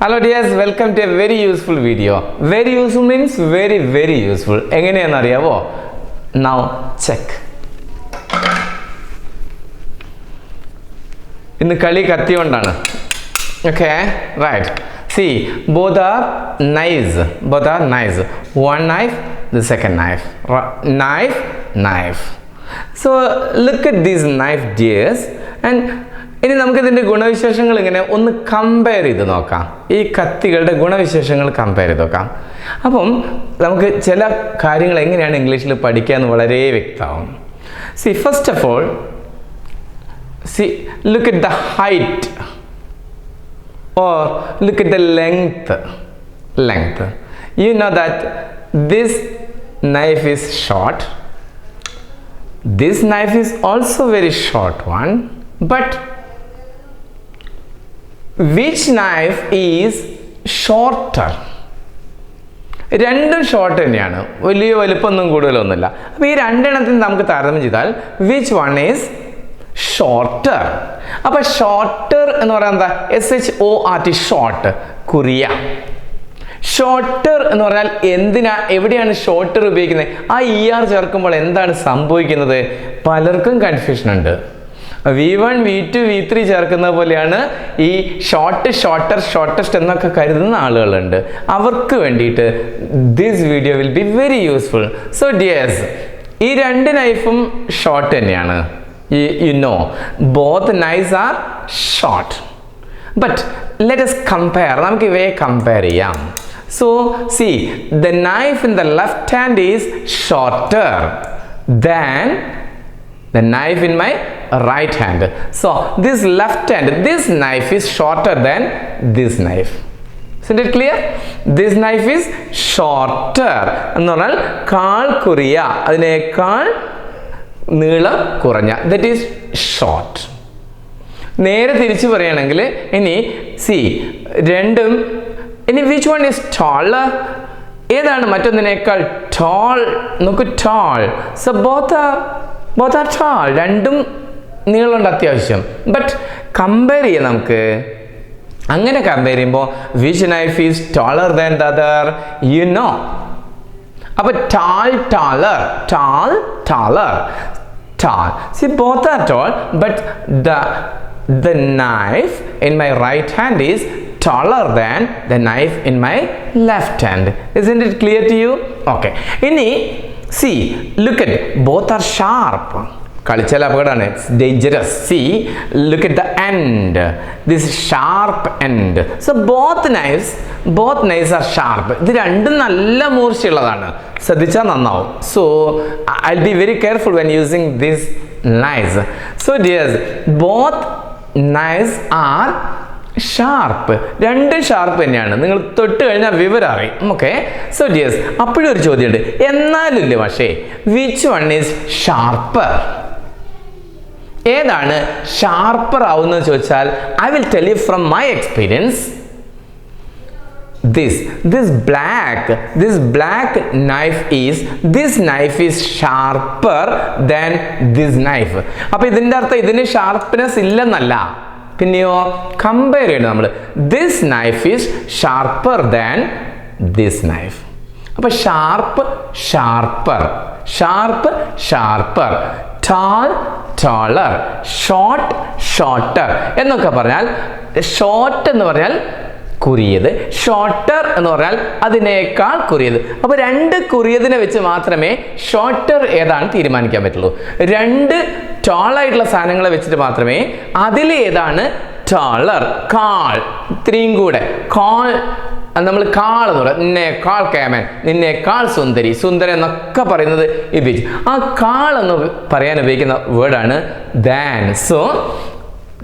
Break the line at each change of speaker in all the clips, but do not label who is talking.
Hello dears welcome to a very useful video very useful means very very useful എങ്ങനെയാണെന്ന് അറിയാവോ now check ഇന്ന് കളി കത്തി കൊണ്ടാണ് okay right see both are knives both are knives one knife the second knife knife knife so look at these knife dears and ഇനി നമുക്കിതിന്റെ ഗുണവിശേഷങ്ങൾ ഇങ്ങനെ ഒന്ന് കമ്പയർ ചെയ്ത് നോക്കാം. ഈ കത്തികളുടെ ഗുണവിശേഷങ്ങൾ കമ്പയർ ചെയ്ത് നോക്കാം. അപ്പം നമുക്ക് ചില കാര്യങ്ങൾ എങ്ങനെയാണ് ഇംഗ്ലീഷിൽ പഠിക്കുക എന്ന് വളരെ വ്യക്തമാവും. See first of all see look it the height or look it the length length you know that this knife is short this knife is also very short one but which knife is shorter രണ്ടും short തന്നെയാണ്. വലിയ വലുപ്പമൊന്നും കൂടുതലൊന്നുമില്ല. അപ്പോൾ ഈ രണ്ടെണ്ണത്തിന് നമുക്ക് താരതമ്യം ചെയ്താൽ which one is shorter അപ്പൊ ഷോർട്ടർ എന്ന് പറയുന്നത് എന്താ? S H O R T short കുറിയ. Shorter എന്ന് പറഞ്ഞാൽ എന്തിനാ? എവിടെയാണ് ഷോർട്ടർ ഉപയോഗിക്കുന്നത്? ആ ഇ ആർ ചേർക്കുമ്പോൾ എന്താണ് സംഭവിക്കുന്നത്? പലർക്കും കൺഫ്യൂഷൻ ഉണ്ട്. V one V two V three ചേർക്കുന്ന പോലെയാണ് ഈ ഷോർട്ട് ഷോർട്ടർ ഷോർട്ടസ്റ്റ് എന്നൊക്കെ കരുതുന്ന ആളുകളുണ്ട്. അവർക്ക് വേണ്ടിയിട്ട് this video will be very useful so dears ഈ രണ്ട് നൈഫും ഷോർട്ട് തന്നെയാണ്. You know both knives are short but let's compare നമുക്ക് ഇവയെ കമ്പയർ ചെയ്യാം. So see the knife in the left hand is shorter than the knife in my right hand. So this left hand this knife is shorter than this knife. Isn't it clear? This knife is shorter. എന്ന് പറഞ്ഞാൽ കാൽ കുറിയ അതിനേക്കാൾ നീളം കുറഞ്ഞ. That is short നേരെ തിരിച്ചു പറയുകയാണെങ്കിൽ ഇനി സി രണ്ടും ഇനി വിച്ച് വൺ ഈസ് ടോൾ ഏതാണ് മറ്റൊന്നിനേക്കാൾ ടോൾ നോക്ക് tall so both both are tall രണ്ടും നീളമുണ്ട് അത്യാവശ്യം. ബട്ട് കമ്പയർ ചെയ്യാം നമുക്ക്. അങ്ങനെ കമ്പയർ ചെയ്യുമ്പോൾ which knife is taller than the other you know അപ്പൊ tall taller tall taller tall see both are tall but the the knife in my right hand is taller than the knife in my left hand. Isn't it clear to you? Okay. ഇനി see look at both are sharp. കളിച്ചാൽ അപകടമാണ്. It's dangerous see look at the end this sharp end so both knives both knives are sharp ഇത് രണ്ടും നല്ല മൂർച്ചയുള്ളതാണ്. ശ്രദ്ധിച്ചാൽ നന്നാവും. So I be very careful when using this knives so dears both knives are sharp രണ്ടും sharp തന്നെയാണ്. നിങ്ങൾ തൊട്ട് കഴിഞ്ഞാൽ വിവരം അറിയും. ഓക്കെ സോ ഡിയേഴ്സ് അപ്പോഴും ഒരു ചോദ്യമുണ്ട്. എന്നാലും ഇല്ലേ പക്ഷേ വിച്ച് വൺ ഈസ് ഷാർപ്പർ ഏതാണ് ഷാർപ്പർ ആവുന്നത് ചോദിച്ചാൽ I will tell you from my experience this this black this black knife is this knife is sharper than this knife. അപ്പൊ ഇതിന്റെ അർത്ഥം ഇതിന് ഷാർപ്പ്നെസ് ഇല്ലെന്നല്ല. പിന്നെയോ കമ്പയർ ചെയ്യണം നമ്മൾ this knife is sharper than this knife അപ്പൊ sharp sharper sharp sharper tall taller short shorter എന്നൊക്കെ പറഞ്ഞാൽ ഷോർട്ട് എന്ന് പറഞ്ഞാൽ കുറിയത് ഷോർട്ടർ എന്ന് പറഞ്ഞാൽ അതിനേക്കാൾ കുറിയത്. അപ്പോൾ രണ്ട് കുറിയതിനെ വെച്ച് മാത്രമേ ഷോർട്ടർ ഏതാണ് തീരുമാനിക്കാൻ പറ്റുള്ളൂ. രണ്ട് ടോളായിട്ടുള്ള സാധനങ്ങളെ വെച്ചിട്ട് മാത്രമേ അതിൽ ഏതാണ് ടോളർ കാൾ ഇത്രയും കൂടെ. കാൾ നമ്മൾ കാൾ എന്ന് പറയാം. നിന്നേക്കാൾ കേമൻ നിന്നേക്കാൾ സുന്ദരി. സുന്ദരൻ എന്നൊക്കെ പറയുന്നത് ഉപയോഗിച്ച് ആ കാൾ എന്ന് പറയാൻ ഉപയോഗിക്കുന്ന വേർഡാണ് than so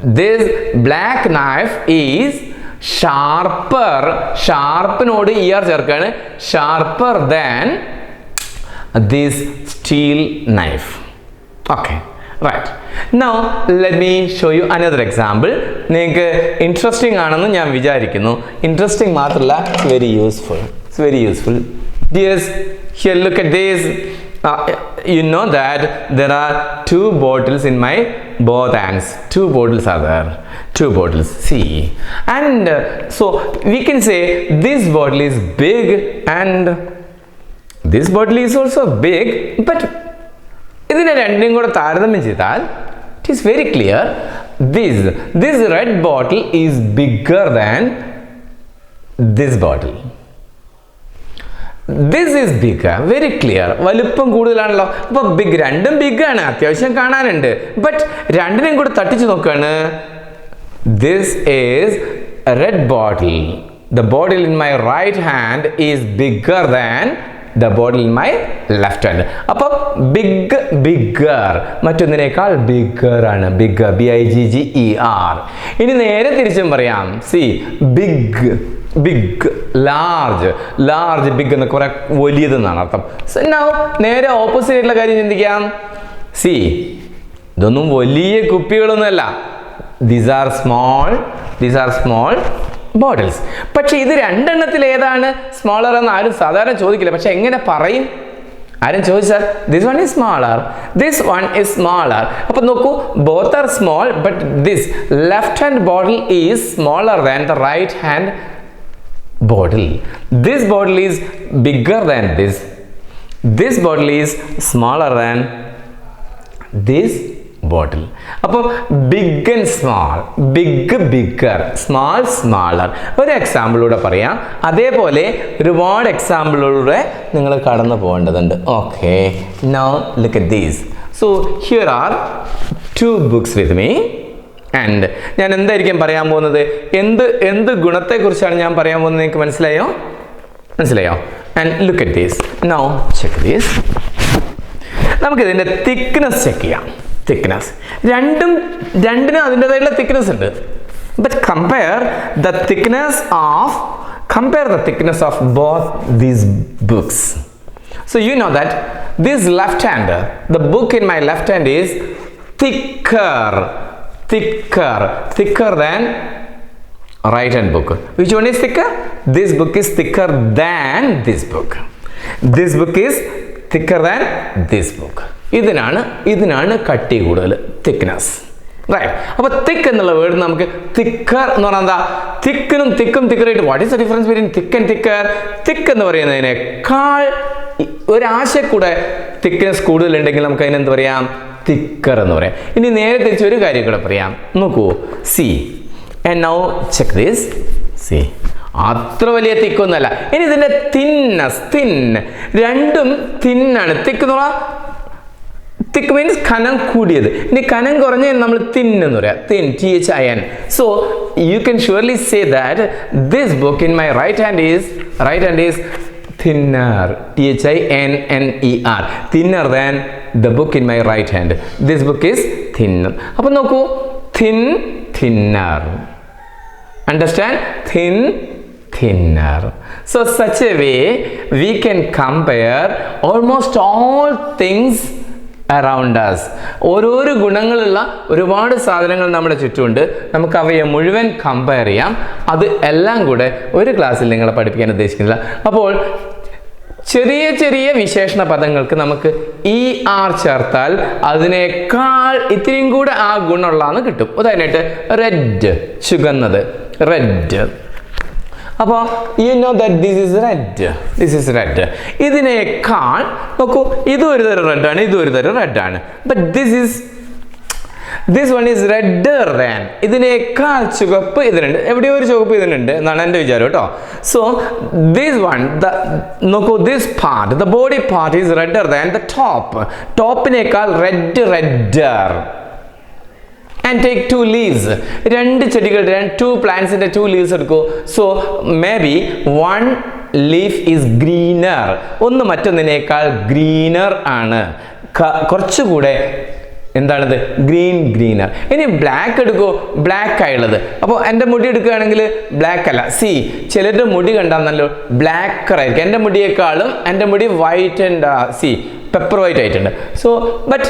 this black knife is sharper ഷാർപ്പിനോട് er ചേർക്കാണ്. Sharper than this steel knife okay right now let me show you another example നിങ്ങൾക്ക് ഇൻട്രസ്റ്റിംഗ് ആണെന്ന് ഞാൻ വിചാരിക്കുന്നു ഇൻട്രസ്റ്റിംഗ് മാത്രമല്ല it's very useful it's very useful dears here look at this uh, you know that there are two bottles in my both hands two bottles are there two bottles see and uh, so we can say this bottle is big and this bottle is also big but ഇതിനെ രണ്ടിനും കൂടെ താരതമ്യം ചെയ്താൽ it is very clear this this red bottle is bigger than this bottle this is big very clear വലുപ്പം കൂടുതലാണല്ലോ. അപ്പോൾ big രണ്ടും big ആണ്. അത്യാവശ്യം കാണാനുണ്ട്. ബട്ട് രണ്ടിനെയും കൂടെ തട്ടിച്ച് നോക്കുകയാണ് this is red bottle the bottle in my right hand is bigger than the bottle in my left hand അപ്പോൾ ബിഗ് ബിഗ്ഗർ മറ്റൊന്നിനേക്കാൾ ബിഗ്ഗർ ആണ്. Big B I G G E R ഇനി നേരെ തിരിച്ചും പറയാം. See big big large large big എന്ന് കുറെ വലിയതെന്നാണ് അർത്ഥം. So now നേരെ ഓപ്പോസിറ്റ് ആയിട്ടുള്ള കാര്യം ചിന്തിക്കാം. സി ഇതൊന്നും വലിയ കുപ്പികളൊന്നുമല്ല. These are small these are small bottles പക്ഷെ ഇത് രണ്ടെണ്ണത്തിൽ ഏതാണ്? സ്മോളർ എന്ന് ആരും സാധാരണ ചോദിക്കില്ല. പക്ഷെ എങ്ങനെ പറയും? ആരും ചോദിച്ചാൽ this one is smaller this one is smaller അപ്പൊ നോക്കൂ both are small but this left hand bottle is smaller than the right hand bottle This bottle is bigger than this This bottle is smaller than this. Bottle. അപ്പോൾ big and small big bigger small smaller ഒരു എക്സാമ്പിളിലൂടെ പറയാം. അതേപോലെ ഒരുപാട് എക്സാമ്പിളിലൂടെ നിങ്ങൾ കടന്നു പോകേണ്ടതുണ്ട്. Okay now look at these so here are two books with me and ഞാൻ എന്തായിരിക്കും പറയാൻ പോകുന്നത്? എന്ത് എന്ത് ഗുണത്തെക്കുറിച്ചാണ് ഞാൻ പറയാൻ പോകുന്നത് നിങ്ങൾക്ക് മനസ്സിലായോ? മനസ്സിലായോ? And look at these now check these നമുക്കിതിന്റെ thickness check ചെയ്യാം. തിക്നെസ് രണ്ടും രണ്ടിനും അതിൻ്റെതായിട്ടുള്ള തിക്നെസ് ഉണ്ട് but compare the thickness of compare the thickness of both these books So you know that this left hand, the book in my left hand is thicker, thicker, thicker than right hand book. Which one is thicker? This book is thicker than this book. This book is thicker than this book. ഇതിനാണ് ഇതിനാണ് കട്ടി കൂടുതൽ thickness അപ്പൊ തിക്ക് എന്നുള്ള word നമുക്ക് thicker എന്ന് പറഞ്ഞാൽ എന്താ? തിക്കിനും തിക്കും തിക്കറായിട്ട് what is the difference between thick and thicker thick എന്ന് പറയുന്നതിനേക്കാൾ ഒരാശയ ഒരാശക്കൂടെ തിക്നെസ് കൂടുതലുണ്ടെങ്കിൽ നമുക്ക് അതിനെന്ത് പറയാം? തിക്കർ എന്ന് പറയാം. ഇനി നേരെ തിരിച്ച് ഒരു കാര്യം കൂടെ പറയാം. നോക്കൂ. See and now check this see അത്ര വലിയ തിക്കൊന്നുമല്ല ഇനി ഇതിന്റെ തിന്നസ് തിൻ രണ്ടും തിന്നാണ് തിക്ക് എന്ന് പറഞ്ഞാൽ തിക്ക് മീൻസ് കനം കൂടിയത് ഇനി കനം കുറഞ്ഞ നമ്മൾ തിൻ എന്ന് പറയാം thin T H I N so you can surely say that this book in my right hand is right hand is thinner t h i n n e r thinner than the book in my right hand this book is thinner അപ്പോൾ നോക്കൂ thin thinner understand thin thinner so such a way we can compare almost all things around us. ഓരോരോ ഗുണങ്ങളുള്ള ഒരുപാട് സാധനങ്ങൾ നമ്മുടെ ചുറ്റുമുണ്ട്. നമുക്ക് അവയെ മുഴുവൻ കമ്പയർ ചെയ്യാം. അത് എല്ലാം കൂടെ ഒരു ക്ലാസ്സിൽ നിങ്ങളെ പഠിപ്പിക്കാൻ ഉദ്ദേശിക്കുന്നില്ല. അപ്പോൾ ചെറിയ ചെറിയ വിശേഷണ പദങ്ങൾക്ക് നമുക്ക് ഇ ആർ ചേർത്താൽ അതിനേക്കാൾ ഇത്രയും കൂടെ ആ ഗുണമുള്ളതെന്ന് കിട്ടും. ഉദാഹരണമായിട്ട് റെഡ് ചുകന്നത് റെഡ് അപ്പോൾ you know that this is red this is red ഇതിനേക്കാൾ നോക്കൂ ഇതും ഒരു തരം റെഡാണ് ഇതും ഒരു തരം റെഡാണ് but this is this one is redder than ഇതിനേക്കാൾ ചുവപ്പ് ഇതിനുണ്ട് എവിടെയോ ഒരു ചുവപ്പ് ഇതിനുണ്ട് എന്നാണ് എന്റെ വിചാരം കേട്ടോ. സോ ദിസ് വൺ ദ നോക്കൂ this part the body part is redder than the top ടോപ്പിനേക്കാൾ red redder and take two leaves രണ്ട് ചെടികൾ ടു പ്ലാന്റ്സിന്റെ ടു ലീവ്സ് എടുക്കൂ. So maybe one leaf is greener ഒന്ന് മറ്റൊന്നിനേക്കാൾ ഗ്രീനർ ആണ്. കുറച്ചുകൂടെ എന്താണത്? ഗ്രീൻ ഗ്രീനർ ഇനി ബ്ലാക്ക് എടുക്കുമോ ബ്ലാക്ക് ആയുള്ളത്. അപ്പോൾ എന്റെ മുടി എടുക്കുകയാണെങ്കിൽ ബ്ലാക്ക് അല്ല. സി ചിലരുടെ മുടി കണ്ടാൽ നല്ല ബ്ലാക്ക് ആയിരിക്കും. എന്റെ മുടിയേക്കാളും എന്റെ മുടി white and see pepper white ആയിട്ടുണ്ട്. So but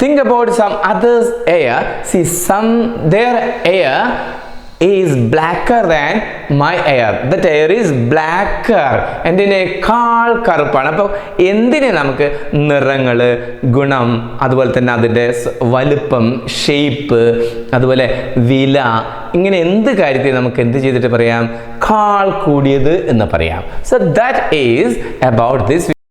think about some others air see some their air is blacker than my hair that hair is blacker എന്തിനേക്കാൾ കറുപ്പാണ്. അപ്പോൾ എന്തിനെ നമുക്ക് നിറങ്ങൾ ഗുണം അതുപോലെ തന്നെ അതിന്റെ വലുപ്പം ഷേപ്പ് അതുപോലെ വില ഇങ്ങനെ എന്ത് കാര്യത്തെ നമുക്ക് എന്ത് ചെയ്തിട്ട് പറയാം? കാൾ കൂടിയത് എന്ന് പറയാം. So that is about this